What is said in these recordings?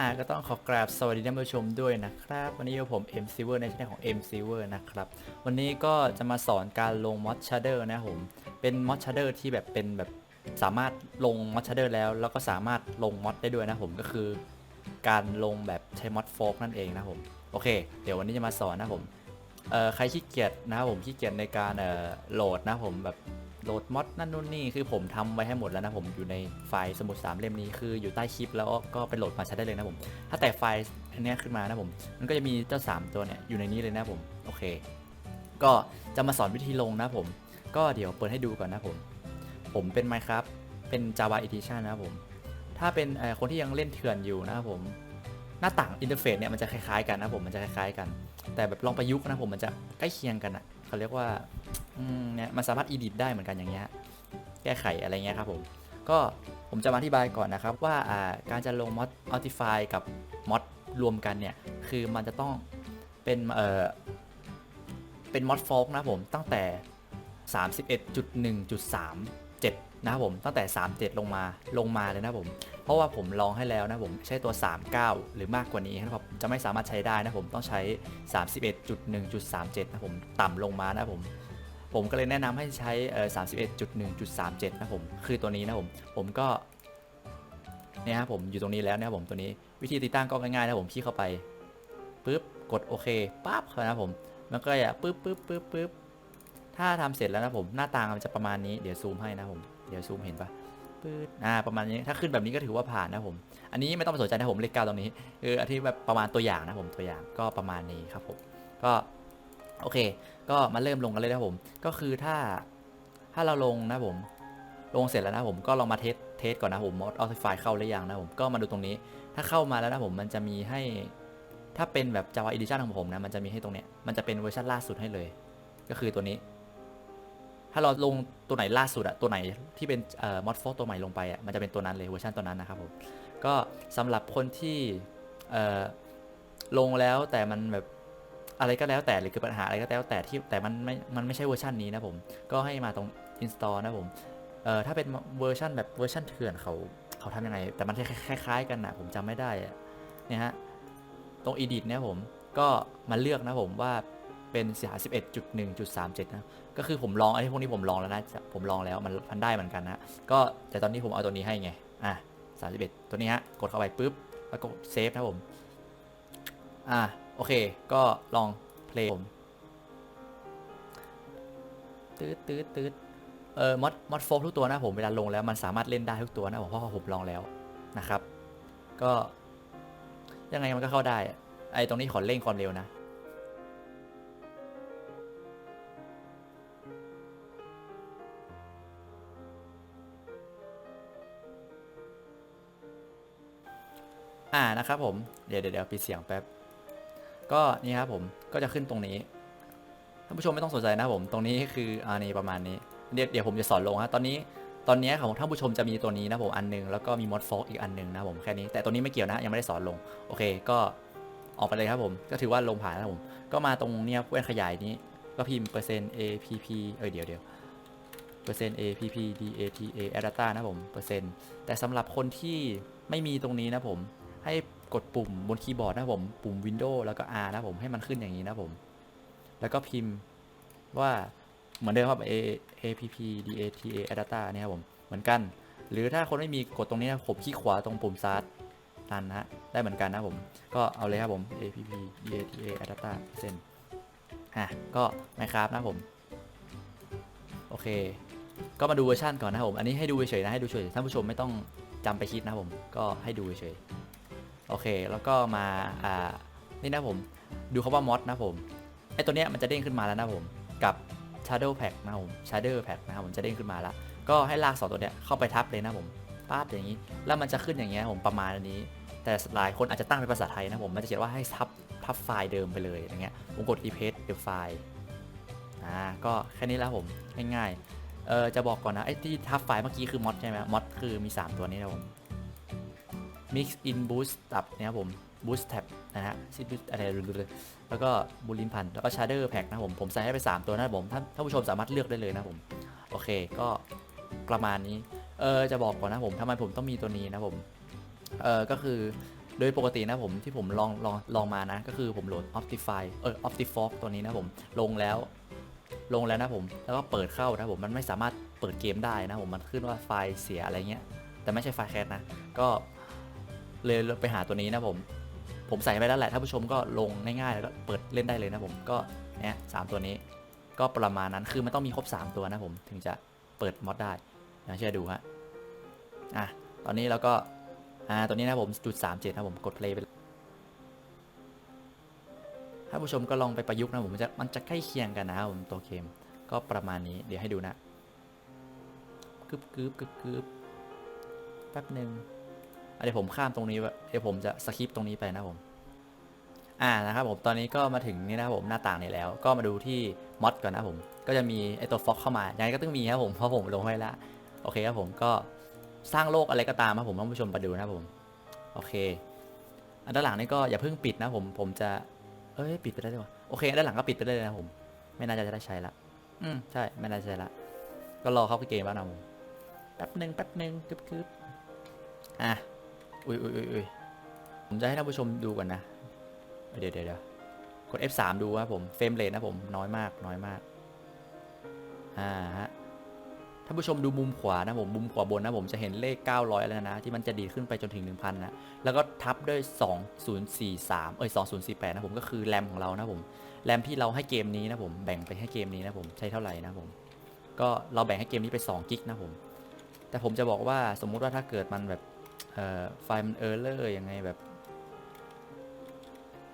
อ่าก็ต้องขอกราบสวัสดีท่านผู้ชมด้วยนะครับ วันนี้อยู่ผม M Silver ในช่องของ M Silver นะครับ วันนี้ก็จะมาสอนการลง Mod Shader นะผม เป็น Mod Shader ที่แบบเป็นแบบสามารถลง Mod Shader แล้ว แล้วก็สามารถลง Mod ได้ด้วยนะผมก็คือ การลงแบบใช้ Mod Fork นั่นเองนะผมโอเค เดี๋ยววันนี้จะมาสอนนะผมเอ่อใครขี้เกียจนะครับผมขี้เกียจในการเอ่อโหลดนะผมแบบ โหลดมอดนั่นนู่นนี่คือผมทำไว้ให้หมดแล้วนะผมอยู่ในไฟล์สมุดสามเล่มนี้คืออยู่ใต้คลิปแล้วก็ไปโหลดมาใช้ได้เลยนะผม ถ้าแต่ไฟล์อันนี้ขึ้นมานะผม มันก็จะมีเจ้า 3 ตัวเนี่ยอยู่ในนี้เลยนะผมโอเค ก็จะมาสอนวิธีลงนะผม ก็เดี๋ยวเปิดให้ดูก่อนนะผม ผมเป็น Minecraft เป็น Java Edition นะผม ถ้าเป็นคนที่ยังเล่นเถื่อนอยู่นะผมหน้าต่างอินเทอร์เฟซเนี่ยมันจะคล้ายๆกันนะผมมันจะคล้ายๆกัน แต่แบบลองประยุกต์นะผมมันจะใกล้เคียงกันอะ เขาเรียกว่าเนี่ยมันสามารถอีดิทได้เหมือนกันอย่างเงี้ยแก้ไขอะไรเงี้ยครับผมก็ผมจะมาอธิบายก่อนนะครับว่าการจะลงมอดอ t ติฟายกับมอดรวมกันเนี่ยคือมันจะต้องเป็นเอ่อเป็นมอดฟอลกนะผมตั้งแต่ 31.1.37 นะครับผมตั้งแต่ 37 ลงมาลงมาเลยนะผม เพราะว่าผมลองให้แล้วนะผมใช้ตัว 39 หรือมากกว่านี้นะครับจะไม่สามารถใช้ได้นะผมต้องใช้ 31.1.37 นะผมต่ำลงมานะผมผมก็เลยแนะนำให้ใช้เอ่อ31.1.37นะผมคือตัวนี้นะผมผมก็เนี่ยครับผมอยู่ตรงนี้แล้วนะครับผมตัวนี้วิธีติดตั้งก็ง่ายๆนะผมคลิกเข้าไปปุ๊บกดโอเคปั๊บนะครับผมมันก็จะปุ๊บปุ๊บปุ๊บปุ๊บถ้าทำเสร็จแล้วนะผมหน้าตามันจะประมาณนี้เดี๋ยวซูมให้นะผม เดี๋ยวซูมเห็นปะปื๊ดอ่าประมาณนี้ถ้าขึ้นแบบนี้ก็ถือว่าผ่านนะผม อันนี้ไม่ต้องไปสนใจนะผมเลขเก้าตรงนี้คืออันที่แบบประมาณตัวอย่างนะผมตัวอย่างก็ประมาณนี้ครับผมก็โอเค ก็มาเริ่มลงกันเลยนะผม ก็คือถ้าถ้าเราลงนะผม ลงเสร็จแล้วนะผมก็ลองมาเทสเทสก่อนนะผมมอดออฟไฟเข้าหรือยังนะผมก็มาดูตรงนี้ ถ้าเข้ามาแล้วนะผมมันจะมีให้ ถ้าเป็นแบบ Java Edition ของผมนะมันจะมีให้ตรงเนี้ยมันจะเป็นเวอร์ชันล่าสุดให้เลย ก็คือตัวนี้ ถ้าเราลงตัวไหนล่าสุดอะตัวไหนที่เป็นมอดโฟตัวใหม่ลงไปอะมันจะเป็นตัวนั้นเลยเวอร์ชันตัวนั้นนะครับผมก็สำหรับคนที่ลงแล้วแต่มันแบบอะไรก็แล้วแต่หรือเกิดปัญหาอะไรก็แล้วแต่ที่แต่มันไม่มันไม่ใช่เวอร์ชันนี้นะผม ก็ให้มาตรง install นะผมเอ่อถ้าเป็นเวอร์ชันแบบเวอร์ชันเถื่อนเขาเขาทำยังไง แต่มันคล้ายๆกันนะผมจำไม่ได้เนี่ยฮะตรง edit เนี่ยผมก็มาเลือกนะผมว่า เป็น31.1.37 นะ ก็คือผมลองไอ้พวกนี้ผมลองแล้วนะ ผมลองแล้วมันมันได้เหมือนกันนะ ก็แต่ตอนนี้ผมเอาตัวนี้ให้ไง อะ 31 ตัวนี้ฮะ กดเข้าไปปุ๊บ แล้วก็เซฟนะผม อะ โอเค ก็ลองเพลงผมตืดตืดตืดเออมอดมอดโฟกทุกตัวนะผมเวลาลงแล้วมันสามารถเล่นได้ทุกตัวนะผมเพราะว่าผมลองแล้วนะครับ ก็ยังไงมันก็เข้าได้ ไอ้ตรงนี้ขอเร่งความเร็วนะ อ่านะครับผมเดี๋ยวเดี๋ยวปิดเสียงแป๊บก็นี่ครับผมก็จะขึ้นตรงนี้ท่านผู้ชมไม่ต้องสนใจนะผมตรงนี้คืออันนี้ประมาณนี้เดี๋ยวเดี๋ยวผมจะสอนลงฮะตอนนี้ตอนนี้ของท่านผู้ชมจะมีตัวนี้นะผมอันหนึงแล้วก็มีมอดฟอกอีกอันหนึงนะผมแค่นี้แต่ตัวนี้ไม่เกี่ยวนะยังไม่ได้สอนลงโอเคก็ออกไปเลยครับผมก็ถือว่าลงผ่านนะผมก็มาตรงเนี้ยแว่นขยายนี้ก็พิมพ์เปอร์เซ็นต์ APP เออเดี๋ยวเดี๋ยวเปอร์เซ็นต์ APP DATA Data นะผมเปอร์เซ็นต์แต่สำหรับคนที่ไม่มีตรงนี้นะผม ให้กดปุ่มบนคีย์บอร์ดนะผมปุ่ม Windows แล้วก็ R นะผมให้มันขึ้นอย่างนี้นะผม แล้วก็พิมพ์ว่าเหมือนเดิมครับ A APP DATA Data เนี่ยครับผมเหมือนกัน หรือถ้าคนไม่มีกดตรงนี้นะผมคลิกขวาตรงปุ่ม Start นั่นนะได้เหมือนกันนะผม ก็เอาเลยครับผม APP DATA Data เส้นอะก็ไม่ครับนะผม โอเค ก็มาดูเวอร์ชันก่อนนะผม อันนี้ให้ดูเฉยๆนะให้ดูเฉยๆท่านผู้ชมไม่ต้องจำไปคิดนะผม ก็ให้ดูเฉยๆ โอเค แล้วก็มาอ่านี่นะผมดูคาว่า mod นะผมไอตัวเนี้ยมันจะเด้งขึ้นมาแล้วนะผมกับ shadow pack นะผม shadow pack นะครับผมจะเด้งขึ้นมาแล้ว ก็ให้ลากสองตัวเนี้ยเข้าไปทับเลยนะผมป๊าบอย่างนี้ แล้วมันจะขึ้นอย่างเงี้ยผมประมาณนี้ แต่หลายคนอาจจะตั้งเป็นภาษาไทยนะผมมันจะเขียนว่าให้ทับทับไฟล์เดิมไปเลยอย่างเงี้ยผมกด replace the file อ่าก็แค่นี้แล้วผมง่ายๆเออจะบอกก่อนนะไอ้ที่ทับไฟล์เมื่อกี้คือ mod ใช่ไหม mod คือมี 3 ตัวนี้นะผม mix in boost ตับเนี่ยครับผม boost tab นะฮะ sit boost อะไรเลยแล้วก็บูลินพันแล้วก็ shader pack นะผม ผมใส่ให้ไป 3 ตัวนะผมท่านท่านผู้ชมสามารถเลือกได้เลยนะผม โอเคก็ประมาณนี้ เออจะบอกก่อนนะผมทำไมผมต้องมีตัวนี้นะผม เออก็คือโดยปกตินะผมที่ผมลองลองลองมานะ ก็คือผมโหลด Optify เออ Optifog ตัวนี้นะผมลงแล้วลงแล้วนะผมแล้วก็เปิดเข้านะผมมันไม่สามารถเปิดเกมได้นะผมมันขึ้นว่าไฟล์เสียอะไรเงี้ยแต่ไม่ใช่ไฟล์แคสนะก็ เลยไปหาตัวนี้นะผม ผมใส่ไปแล้วแหละท่านผู้ชมก็ลงง่ายๆแล้วก็เปิดเล่นได้เลยนะผมก็เนี่ยสามตัวนี้ ก็ประมาณนั้นคือมันต้องมีครบ 3 ตัวนะผมถึงจะเปิดมอดได้นะเชื่อดูฮะอะตอนนี้เราก็อ่าตัวนี้นะผมจุดสามเจ็ดนะผมกด play ไปท่านผู้ชมก็ลองไปประยุกต์นะผมมันจะมันจะใกล้เคียงกันนะครับผมตัวเกมก็ประมาณนี้เดี๋ยวให้ดูนะกึบกึบกึบกึบแป๊บหนึ่ง เดี๋ยวผมข้ามตรงนี้เดี๋ยวผมจะสคิปตรงนี้ไปนะผม อ่านะครับผมตอนนี้ก็มาถึงนี่นะผมหน้าต่างนี้แล้ว ก็มาดูที่มอดก่อนนะผม ก็จะมีไอตัวฟ็อกเข้ามายังไงก็ต้องมีครับผมเพราะผมลงไว้ล้วโอเคครับผมก็สร้างโลกอะไรก็ตามครับผมท่านผู้ชมมาดูนะผมโอเค อันด้านหลังนี่ก็อย่าเพิ่งปิดนะผมผมจะเอ้ยปิดไปได้ด้วยวะโอเคด้านหลังก็ปิดไปได้เลยนะผม ไม่น่าจะได้ใช้ละอืมใช่ไม่น่าจะใช้ละก็รอเข้าเกมบ้างนะผมแป๊บหนึ่งแป๊บหนึ่งกึบกึบอะ อุ้ยอุ้ยอุ้ยอุ้ยผมจะให้ท่านผู้ชมดูก่อนนะ เดี๋ยวเดี๋ยวเดี๋ยวกด F3 ดูว่าผมเฟรมเรทนะผมน้อยมากน้อยมาก อ่าฮะท่านผู้ชมดูมุมขวานะผมมุมขวาบนนะผมจะเห็นเลข 900 แล้วนะ ที่มันจะดีดขึ้นไปจนถึง 1,000 นะ แล้วก็ทับด้วย 2043 เอ้ย 2048 นะผมก็คือแรมของเรานะผมแรมที่เราให้เกมนี้นะผมแบ่งไปให้เกมนี้นะผมใช้เท่าไหร่นะผมก็เราแบ่งให้เกมนี้ไป2กิกนะผมแต่ผมจะบอกว่าสมมุติว่าถ้าเกิดมันแบบ ไฟมันเออร์เลอร์ยังไงแบบ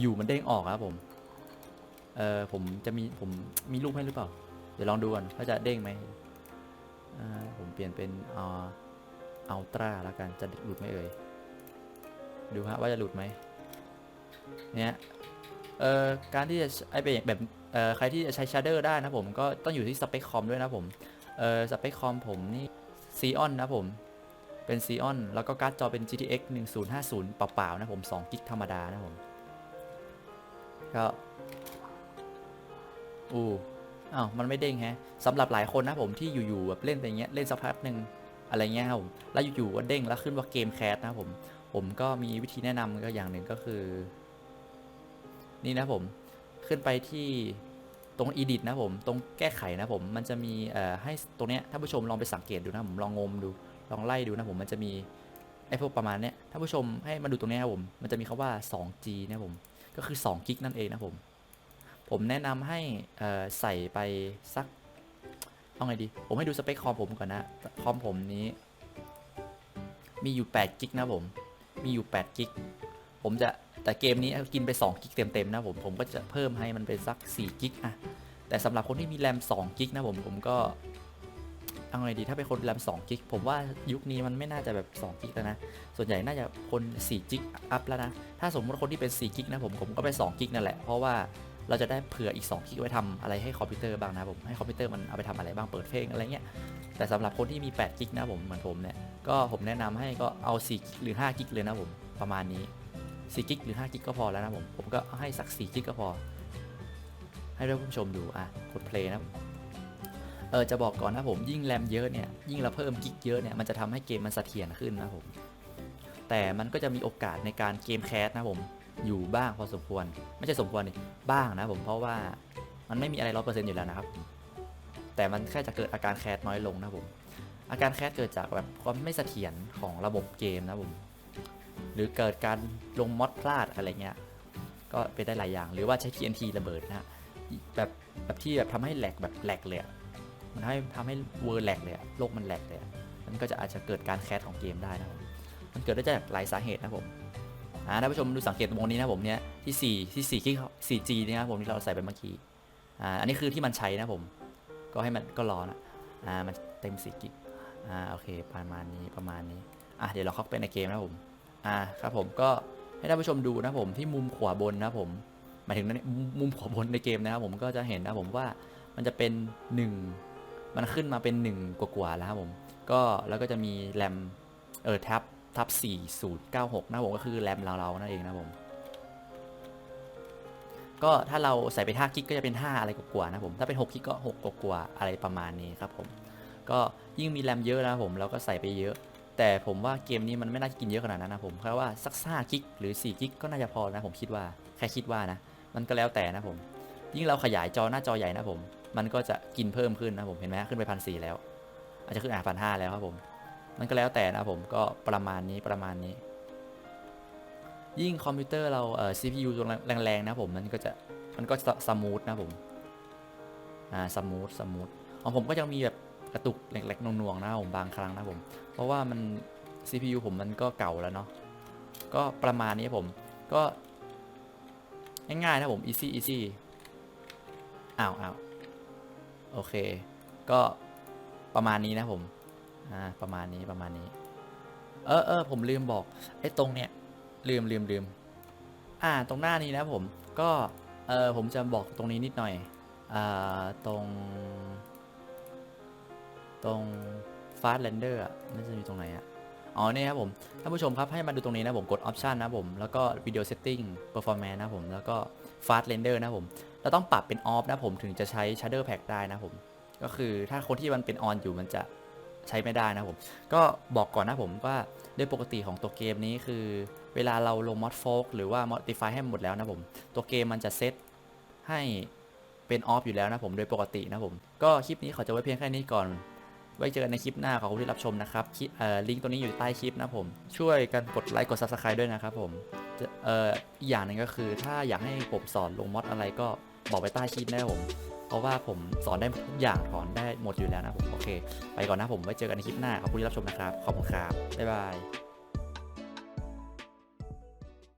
อยู่ๆมันเด้งออกครับผม เออผมจะมีผมมีรูปให้หรือเปล่า เดี๋ยวลองดูก่อนว่าจะเด้งไหมผมเปลี่ยนเป็นอัลตร้าแล้วกันจะหลุดไหมเอ่ย ดูฮะว่าจะหลุดไหมเนี่ยเอ่อการที่จะไอเป็นแบบเอ่อใครที่จะใช้ชาร์เดอร์ได้นะผมก็ต้องอยู่ที่สเปคคอมด้วยนะผม เอ่อสเปคคอมผมนี่ซีออนนะผม เป็นซีออนแล้วก็การ์ดจอเป็น GTX 1050 เปล่าๆ นะผม2กิกธรรมดานะผม ก็ อู้อ้าวมันไม่เด้งฮะสำหรับหลายคนนะผมที่อยู่ๆแบบเล่นไปเงี้ยเล่นสักพักหนึ่งอะไรเงี้ยครับผมแล้วอยู่ๆก็เด้งแล้วขึ้นว่าเกมแคสนะผม ผมก็มีวิธีแนะนำก็อย่างหนึ่งก็คือ นี่นะผมขึ้นไปที่ตรง edit นะผม ตรงแก้ไขนะผม มันจะมีเอ่อให้ตรงเนี้ยท่านผู้ชมลองไปสังเกตดูนะผมลองงมดู ลองไล่ดูนะผมมันจะมีไอพวกประมาณเนี้ยท่านผู้ชมให้มาดูตรงเนี้ยครับผม มันจะมีคาว่า 2G นะผม ก็คือ2กิกนั่นเองนะผม ผมแนะนำให้ใส่ไปสัก เอาไงดี ผมให้ดูสเปคคอมผมก่อนนะ คอมผมนี้ มีอยู่8กิกนะผม มีอยู่8กิก ผมจะแต่เกมนี้กินไป2กิกเต็มๆนะผม ผมก็จะเพิ่มให้มันเป็นสัก4กิกอะแต่สำหรับคนที่มีแรม2กิกนะผม ผมก็ เอาไงดีถ้าเป็นคนแรม2กิกผมว่ายุคนี้มันไม่น่าจะแบบ2กิกแล้วนะ ส่วนใหญ่น่าจะคน4กิกอัพแล้วนะ ถ้าสมมติคนที่เป็น4กิกนะผมผมก็ไป2กิกนั่นแหละ เพราะว่าเราจะได้เผื่ออีก2กิกไว้ทำอะไรให้คอมพิวเตอร์บ้างนะผมให้คอมพิวเตอร์มันเอาไปทำอะไรบ้างเปิดเพลงอะไรเงี้ยแต่สำหรับคนที่มี8กิกนะผมเหมือนผมเนี่ยก็ผมแนะนำให้ก็เอา4กิกหรือ5กิกเลยนะผมประมาณนี้4กิกหรือ5กิกก็พอแล้วนะผมผมก็ให้สัก4กิกก็พอ ให้ท่านผู้ชมดูอะกดเพลย์นะผม เออจะบอกก่อนนะผมยิ่งแรมเยอะเนี่ยยิ่งเราเพิ่มกิกเยอะเนี่ยมันจะทำให้เกมมันเสถียรขึ้นนะผมแต่มันก็จะมีโอกาสในการเกมแคสนะผมอยู่บ้างพอสมควร ไม่ใช่สมควรนี่บ้างนะผมเพราะว่ามันไม่มีอะไรร้อยเปอร์เซ็นต์อยู่แล้วนะครับ แต่มันแค่จะเกิดอาการแคสน้อยลงนะผมอาการแคสเกิดจากแบบความไม่เสถียรของระบบเกมนะผมหรือเกิดการลงมอดพลาดอะไรเงี้ยก็เป็นได้หลายอย่าง หรือว่าใช้ TNT ระเบิดนะแบบแบบที่แบบทำให้แหลกแบบแหลกเลยอะ มันให้ทำให้เวอร์แหลกเลยอะโลกมันแหลกเลยอะมันก็จะอาจจะเกิดการแคสของเกมได้นะผมมันเกิดได้จากหลายสาเหตุนะผมอ่าท่านผู้ชมดูสังเกตตรงนี้นะผมเนี่ยที่4ที่4ที่ 4G เนี่ยครับผมที่เราใส่ไปเมื่อกี้อ่าอันนี้คือที่มันใช้นะผมก็ให้มันก็รอนะอ่ามันเต็ม4กิกอ่าโอเคประมาณนี้ประมาณนี้อะเดี๋ยวเราเข้าไปในเกมนะผมอ่าครับผมก็ให้ท่านผู้ชมดูนะผมที่มุมขวาบนนะผมหมายถึงนั่นมุมขวาบนในเกมนะครับผมก็จะเห็นนะผมว่ามันจะเป็น 1 มันขึ้นมาเป็น 1 กว่าๆแล้วครับผม ก็แล้วก็จะมีแรมเออแท็บทับ4096 นะผมก็คือแรมเราๆนั่นเองนะผม ก็ถ้าเราใส่ไป5กิกก็จะเป็น 5 อะไรกว่าๆนะผม ถ้าเป็น6กิกก็ 6 กว่าๆอะไรประมาณนี้ครับผม ก็ยิ่งมีแรมเยอะนะผมเราก็ใส่ไปเยอะ แต่ผมว่าเกมนี้มันไม่น่าจะกินเยอะขนาดนั้นนะผมแค่ว่าสัก5กิกหรือ4กิกก็น่าจะพอนะผมคิดว่าแค่คิดว่านะ มันก็แล้วแต่นะผม ยิ่งเราขยายจอหน้าจอใหญ่นะผม มันก็จะกินเพิ่มขึ้นนะผมเห็นไหมขึ้นไปพันสี่แล้ว อาจจะขึ้นอะพันห้าแล้วครับผมมันก็แล้วแต่นะผมก็ประมาณนี้ประมาณนี้ ยิ่งคอมพิวเตอร์เราเอ่อ CPU ตัวแรงๆนะผมมันก็จะมันก็สมูทนะผมอ่าสมูทสมูทของผมก็ยังมีแบบกระตุกเล็กๆหน่วงๆนะผมบางครั้งนะผม เพราะว่ามัน CPU ผมมันก็เก่าแล้วเนาะก็ประมาณนี้ผมก็ง่ายๆนะผม easy easy อ้าวอ้าว โอเค ก็ประมาณนี้นะผม อ่า ประมาณนี้ ประมาณนี้ เออเออผมลืมบอก ไอ้ตรงเนี้ย ลืมลืมลืม อ่า ตรงหน้านี้นะผม ก็ เออผมจะบอกตรงนี้นิดหน่อย อ่า ตรง ตรง fast render อะน่าจะมีตรงไหนอะอ๋อเนี่ยครับผมท่านผู้ชมครับให้มาดูตรงนี้นะผมกด option นะผมแล้วก็ video setting performance นะผมแล้วก็ fast render นะผม เราต้องปรับเป็น off นะผมถึงจะใช้ shader pack ได้นะผม ก็คือถ้าคนที่มันเป็น on อยู่มันจะใช้ไม่ได้นะผม ก็บอกก่อนนะผมว่าโดยปกติของตัวเกมนี้คือ เวลาเราลง mod fork หรือว่า modify ให้หมดแล้วนะผม ตัวเกมมันจะเซตให้เป็น off อยู่แล้วนะผมโดยปกตินะผม ก็คลิปนี้ขอจะไว้เพียงแค่นี้ก่อน ไว้เจอกันในคลิปหน้าขอบคุณที่รับชมนะครับคลิปเออลิงก์ตัวนี้อยู่ใต้คลิปนะผม ช่วยกันกดไลค์กด subscribe ด้วยนะครับผมเอ่ออีกอย่างหนึงก็คือถ้าอยากให้ผมสอนลงมอดอะไรก็ บอกไปใต้คลิปนะครับผม เพราะว่าผมสอนได้ทุกอย่างสอนได้หมดอยู่แล้วนะผม โอเค ไปก่อนนะผม ไว้เจอกันในคลิปหน้า ขอบคุณที่รับชมนะครับ ขอบคุณครับ บ๊ายบาย